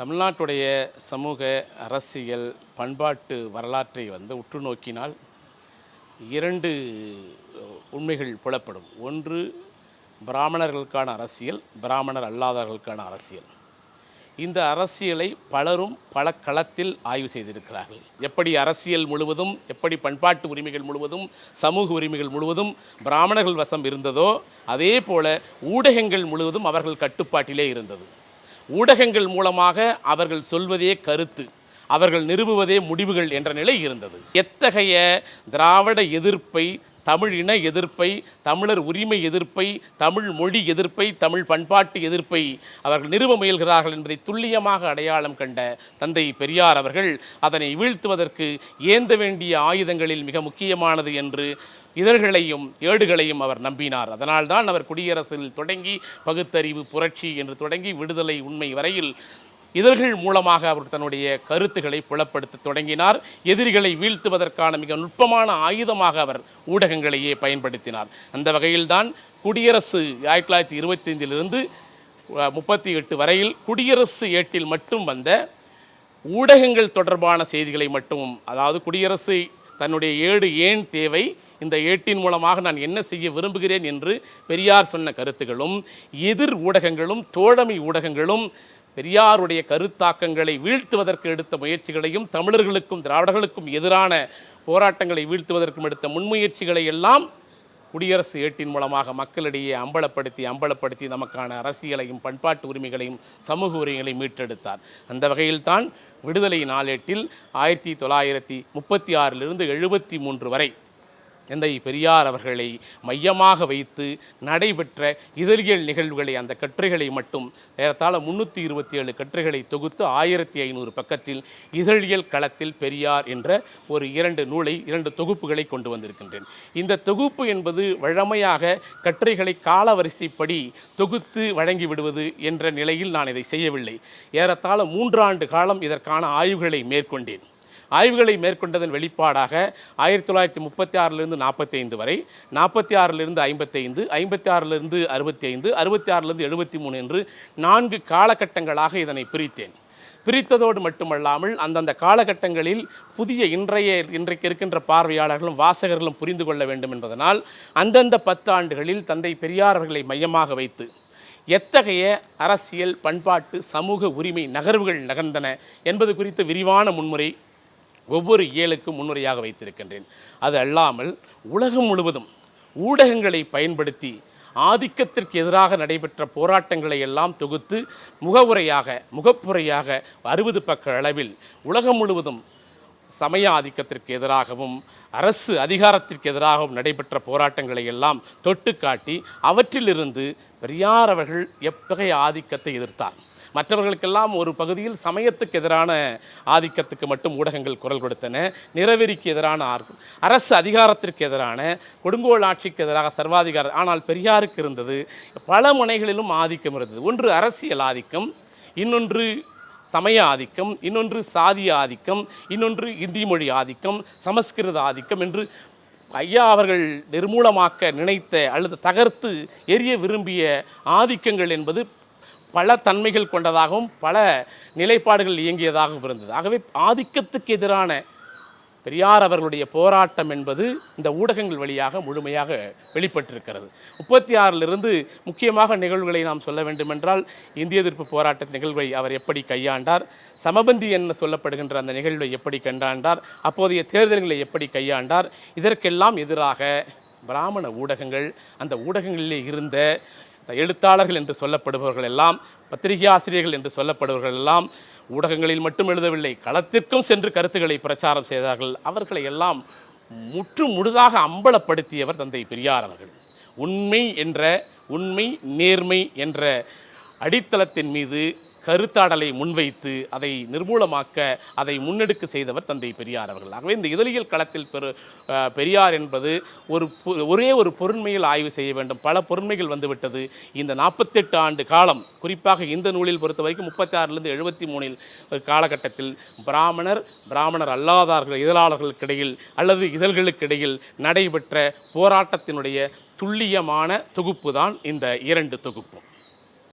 தமிழ்நாட்டுடைய சமூக அரசியல் பண்பாட்டு வரலாற்றை வந்து உற்று நோக்கினால் இரண்டு உண்மைகள் புலப்படும். ஒன்று பிராமணர்களுக்கான அரசியல் பிராமணர் அல்லாதவர்களுக்கான அரசியல். இந்த அரசியலை பலரும் பல களத்தில் ஆய்வு செய்திருக்கிறார்கள். எப்படி அரசியல் முழுவதும் எப்படி பண்பாட்டு உரிமைகள் முழுவதும் சமூக உரிமைகள் முழுவதும் பிராமணர்கள் வசம் இருந்ததோ அதே போல ஊடகங்கள் முழுவதும் அவர்கள் கட்டுப்பாட்டிலே இருந்தது. ஊடகங்கள் மூலமாக அவர்கள் சொல்வதே கருத்து அவர்கள் நிறுவுவதே முடிவுகள் என்ற நிலை இருந்தது. எத்தகைய திராவிட எதிர்ப்பை தமிழ் இன எதிர்ப்பை தமிழர் உரிமை எதிர்ப்பை தமிழ் மொழி எதிர்ப்பை தமிழ் பண்பாட்டு எதிர்ப்பை அவர்கள் நிறுவ முயல்கிறார்கள் என்பதை துல்லியமாக அடையாளம் கண்ட தந்தை பெரியார் அவர்கள் அதனை வீழ்த்துவதற்கு ஏந்த வேண்டிய ஆயுதங்களில் மிக முக்கியமானது என்று இதழ்களையும் ஏடுகளையும் அவர் நம்பினார். அதனால்தான் அவர் குடியரசில் தொடங்கி பகுத்தறிவு புரட்சி என்று தொடங்கி விடுதலை உண்மை வரையில் இதழ்கள் மூலமாக அவர் தன்னுடைய கருத்துக்களை புலப்படுத்த தொடங்கினார். எதிரிகளை வீழ்த்துவதற்கான மிக நுட்பமான ஆயுதமாக அவர் ஊடகங்களையே பயன்படுத்தினார். அந்த வகையில்தான் குடியரசு ஆயிரத்தி தொள்ளாயிரத்தி இருபத்தைந்திலிருந்து முப்பத்தி எட்டு வரையில் குடியரசு ஏட்டில் மட்டும் வந்த ஊடகங்கள் தொடர்பான செய்திகளை மட்டும் அதாவது குடியரசு தன்னுடைய ஏடு ஏன் தேவை இந்த ஏட்டின் மூலமாக நான் என்ன செய்ய விரும்புகிறேன் என்று பெரியார் சொன்ன கருத்துகளும் எதிர் ஊடகங்களும் தோழமை ஊடகங்களும் பெரியாருடைய கருத்தாக்கங்களை வீழ்த்துவதற்கு எடுத்த முயற்சிகளையும் தமிழர்களுக்கும் திராவிடர்களுக்கும் எதிரான போராட்டங்களை வீழ்த்துவதற்கும் எடுத்த முன்முயற்சிகளை எல்லாம் குடியரசு ஏட்டின் மூலமாக மக்களிடையே அம்பலப்படுத்தி அம்பலப்படுத்தி நமக்கான அரசியலையும் பண்பாட்டு உரிமைகளையும் சமூக உரிமைகளையும் மீட்டெடுத்தார். அந்த வகையில்தான் விடுதலை நாளேட்டில் ஆயிரத்தி தொள்ளாயிரத்தி முப்பத்தி ஆறிலிருந்து எழுபத்தி மூன்று வரை தந்தை பெரியார் அவர்களை மையமாக வைத்து நடைபெற்ற இதழியல் நிகழ்வுகளை அந்த கட்டுரைகளை மட்டும் ஏறத்தாழ முன்னூற்றி இருபத்தி ஏழு கட்டுரைகளை தொகுத்து ஆயிரத்தி ஐநூறு பக்கத்தில் இதழியல் களத்தில் பெரியார் என்ற ஒரு இரண்டு நூலை இரண்டு தொகுப்புகளை கொண்டு வந்திருக்கின்றேன். இந்த தொகுப்பு என்பது வழமையாக கட்டுரைகளை காலவரிசைப்படி தொகுத்து வழங்கி விடுவது என்ற நிலையில் நான் இதை செய்யவில்லை. ஏறத்தாழ மூன்றாண்டு காலம் இதற்கான ஆய்வுகளை மேற்கொண்டேன். ஆய்வுகளை மேற்கொண்டதன் வெளிப்பாடாக ஆயிரத்தி தொள்ளாயிரத்தி முப்பத்தி ஆறிலிருந்து நாற்பத்தி ஐந்து வரை நாற்பத்தி ஆறிலிருந்து ஐம்பத்தைந்து ஐம்பத்தி ஆறிலிருந்து அறுபத்தி ஐந்து அறுபத்தி ஆறிலிருந்து எழுபத்தி மூணு என்று நான்கு காலகட்டங்களாக இதனை பிரித்தேன். பிரித்ததோடு மட்டுமல்லாமல் அந்தந்த காலகட்டங்களில் புதிய இன்றைய இன்றைக்கு இருக்கின்ற பார்வையாளர்களும் வாசகர்களும் புரிந்து கொள்ள வேண்டும் என்பதனால் அந்தந்த பத்தாண்டுகளில் தந்தை பெரியார் அவர்களை மையமாக வைத்து எத்தகைய அரசியல் பண்பாட்டு சமூக உரிமை நகர்வுகள் நகர்ந்தன என்பது குறித்த விரிவான முன்முறை ஒவ்வொரு ஏழுக்கும் முன்னுரையாக வைத்திருக்கின்றேன். அது அல்லாமல் உலகம் முழுவதும் ஊடகங்களை பயன்படுத்தி ஆதிக்கத்திற்கு எதிராக நடைபெற்ற போராட்டங்களை எல்லாம் தொகுத்து முகவுரையாக முகப்புரையாக அறுபது பக்க அளவில் உலகம் முழுவதும் சமய ஆதிக்கத்திற்கு எதிராகவும் அரசு அதிகாரத்திற்கு எதிராகவும் நடைபெற்ற போராட்டங்களை எல்லாம் தொட்டு காட்டி அவற்றிலிருந்து பெரியார் அவர்கள் எத்தகைய ஆதிக்கத்தை எதிர்த்தார்? மற்றவர்களுக்கெல்லாம் ஒரு பகுதியில் சமயத்துக்கு எதிரான ஆதிக்கத்துக்கு மட்டும் ஊடகங்கள் குரல் கொடுத்தன நிறவெறிக்கு எதிரான ஆர்- அரசு அதிகாரத்திற்கு எதிரான கொடுங்கோல் ஆட்சிக்கு எதிராக சர்வாதிகார ஆனால் பெரியாருக்கு இருந்தது. பல முனைகளிலும் ஆதிக்கம் இருந்தது. ஒன்று அரசியல் ஆதிக்கம் இன்னொன்று சமய ஆதிக்கம் இன்னொன்று சாதிய ஆதிக்கம் இன்னொன்று இந்தி மொழி ஆதிக்கம் சமஸ்கிருத ஆதிக்கம் என்று ஐயா அவர்கள் நிர்மூலமாக்க நினைத்த அல்லது தகர்த்து எரிய விரும்பிய ஆதிக்கங்கள் என்பது பல தன்மைகள் கொண்டதாகவும் பல நிலைப்பாடுகள் இயங்கியதாகவும் இருந்தது. ஆகவே ஆதிக்கத்துக்கு எதிரான பெரியார் அவர்களுடைய போராட்டம் என்பது இந்த ஊடகங்கள் வழியாக முழுமையாக வெளிப்பட்டிருக்கிறது. முப்பத்தி ஆறிலிருந்து முக்கியமாக நிகழ்வுகளை நாம் சொல்ல வேண்டுமென்றால் இந்திய எதிர்ப்பு போராட்ட நிகழ்வை அவர் எப்படி கையாண்டார் சமபந்தி என்ன சொல்லப்படுகின்ற அந்த நிகழ்வை எப்படி கண்டாண்டார் அப்போதைய தேர்தல்களை எப்படி கையாண்டார் இதற்கெல்லாம் எதிராக பிராமண ஊடகங்கள் அந்த ஊடகங்களிலே இருந்த எழுத்தாளர்கள் என்று சொல்லப்படுபவர்கள் எல்லாம் பத்திரிகை ஆசிரியர்கள் என்று சொல்லப்படுபவர்கள் எல்லாம் ஊடகங்களில் மட்டும் எழுதவில்லை களத்திற்கும் சென்று கருத்துக்களை பிரச்சாரம் செய்தார்கள். அவர்களை எல்லாம் முற்று முழுதாக அம்பலப்படுத்தியவர் தந்தை பெரியார் அவர்கள். உண்மை என்ற உண்மை நேர்மை என்ற அடித்தளத்தின் மீது கருத்தாடலை முன்வைத்து அதை நிர்மூலமாக்க அதை முன்னெடுக்க செய்தவர் தந்தை பெரியார் அவர்கள். ஆகவே இந்த இதழியல் களத்தில் பெரு பெரியார் என்பது ஒரு பொ- ஒரே ஒரு பொருண்மையில் ஆய்வு செய்ய வேண்டும். பல பொருண்மைகள் வந்துவிட்டது. இந்த நாற்பத்தெட்டு ஆண்டு காலம் குறிப்பாக இந்த நூலில் பொறுத்த வரைக்கும் முப்பத்தி ஆறிலிருந்து எழுபத்தி மூணில் ஒரு காலகட்டத்தில் பிராமணர் பிராமணர் அல்லாதார்கள் இதழாளர்களுக்கிடையில் அல்லது இதழ்களுக்கிடையில் நடைபெற்ற போராட்டத்தினுடைய துல்லியமான தொகுப்பு தான் இந்த இரண்டு தொகுப்பும்